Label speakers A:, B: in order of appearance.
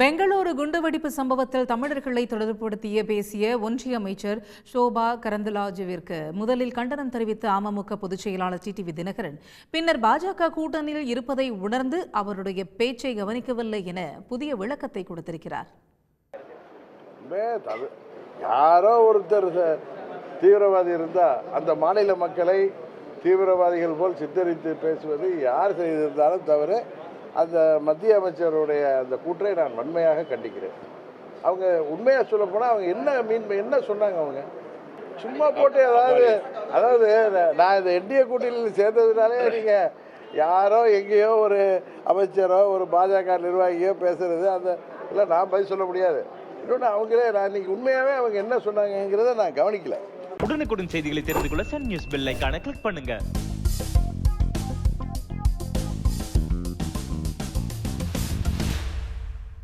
A: பெங்களூரு குண்டுவெடிப்பு சம்பவத்தில் தமிழர்களை தொடர்புபடுத்திய பேசிய ஒன்றிய அமைச்சர் ஷோபா கரந்தலாஜுவிற்கு முதலில் கண்டனம் தெரிவித்த அமமுக பொதுச் செயலாளர் டிடிவி தினகரன் பின்னர் பாஜக கூட்டணியில் இருப்பதை உணர்ந்து அவருடைய பேச்சை கவனிக்கவில்லை என புதிய விளக்கத்தை கொடுத்திருக்கிறார்.
B: யாரோ ஒருத்தர் தீவிரவாதி இருந்தால் அந்த மாநில மக்களை தீவிரவாதிகள் போல் சித்தரித்து பேசுவது யார் செய்திருந்தாலும் தவிர அந்த மத்திய அமைச்சருடைய அந்த கூற்றை நான் வன்மையாக கண்டிக்கிறேன். அவங்க உண்மையாக சொல்லப்போனால் அவங்க என்ன மீன் என்ன சொன்னாங்க அவங்க? சும்மா போட்டு அதாவது அதாவது நான் இந்த என்டிஏ கூட்டணியில் சேர்ந்ததுனாலே நீங்கள் யாரோ எங்கேயோ ஒரு அமைச்சரோ ஒரு பாஜக நிர்வாகியோ பேசுறது அந்த இல்லை நான் பதில் சொல்ல முடியாது. இன்னொன்று அவங்களே நான் இன்னைக்கு உண்மையாகவே அவங்க என்ன சொன்னாங்கங்கிறத நான் கவனிக்கல.
C: உடனுக்குடன் செய்திகளை தெரிந்து கொள்ள சன் நியூஸ் பெல் கிளிக் பண்ணுங்கள்